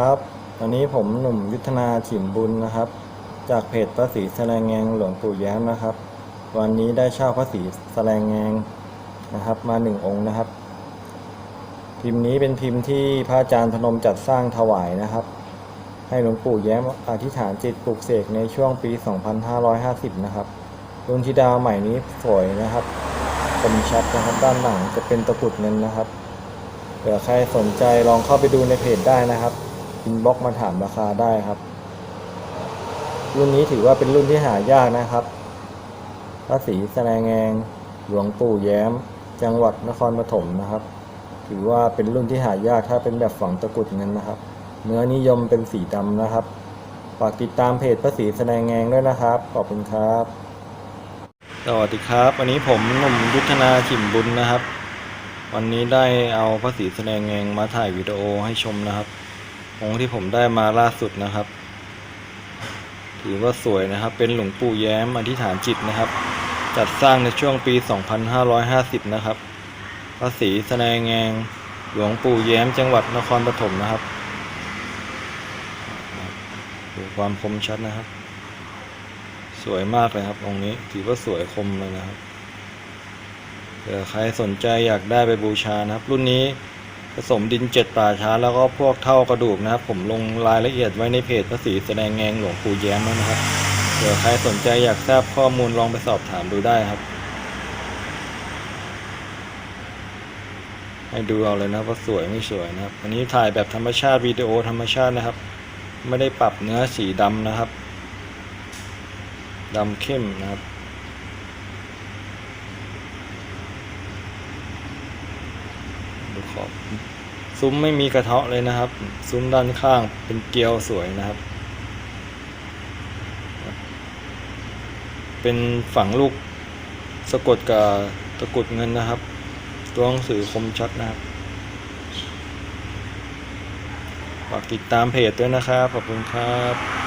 ครับวันนี้ผมหนุ่มยุทธนาฉิมบุญนะครับ จากเพจพระศรีแสลงแงงหลวงปู่แย้มนะครับ วันนี้ได้เช่าพระศรีแสลงแงงนะครับ มาหนึ่งองค์นะครับ พิมพ์นี้เป็นพิมพ์ที่พระอาจารย์พนมจัดสร้างถวายนะครับ ให้หลวงปู่แย้มอธิษฐานจิตปลุกเสกในช่วงปี 2550 นะครับรุ่นที่ดาวใหม่นี้สวยนะครับคมชัดนะครับด้านหลังจะเป็นตะกุดเงินนะครับเผื่อใครสนใจลองเข้าไปดูในเพจได้นะครับ อินบ็อกมาถามราคาได้ครับ รุ่นนี้ถือว่าเป็นรุ่นที่หายากนะครับพระศรีแสดงแงง หลวงปู่แย้ม จังหวัดนครปฐมนะครับ ถือว่าเป็นรุ่นที่หายากถ้าเป็นแบบฝังตะกรุดเงินนะครับ เนื้อนิยมเป็นสีดำนะครับฝากติดตามเพจพระศรีแสดงแงงด้วยนะครับ ขอบคุณครับ สวัสดีครับ วันนี้ผมหนุ่มยุทธนาขิมบุญนะครับ วันนี้ได้เอาพระศรีแสดงแงงมาถ่ายวิดีโอให้ชมนะครับ องค์ที่ผมได้มาล่าสุดนะครับ ถือว่าสวยนะครับ เป็นหลวงปู่แย้มอธิษฐานจิตนะครับ จัดสร้างในช่วงปี 2550 นะครับพระศรีแสดงแงง หลวงปู่แย้มจังหวัดนครปฐมนะครับดูความคมชัดนะครับ สวยมากเลยครับ องค์นี้ถือว่าสวยคมเลยนะครับเผื่อใครสนใจอยากได้ไปบูชานะครับ รุ่นนี้ ผสมดินเจ็ดป่าช้าแล้วก็พวกเท่ากระดูกนะครับ ผมลงรายละเอียดไว้ในเพจพระศรีแสดงแงงหลวงปู่แย้มแล้วนะครับเผื่อใครสนใจอยากทราบข้อมูลลองไปสอบถามดูได้ครับ ให้ดูเอาเลยนะว่าสวยไม่สวยนะครับ อันนี้ถ่ายแบบธรรมชาติวิดีโอธรรมชาตินะครับ ไม่ได้ปรับเนื้อสีดำนะครับดำเข้มนะครับ ดูขอบซุ้มไม่มีกระเทาะเลยนะครับ ซุ้มด้านข้างเป็นเกลียวสวยนะครับ เป็นฝังลูกสะกดกับตะกุดเงินนะครับ ตัวหนังสือคมชัดนะครับฝากติดตามเพจด้วยนะครับ ขอบคุณครับ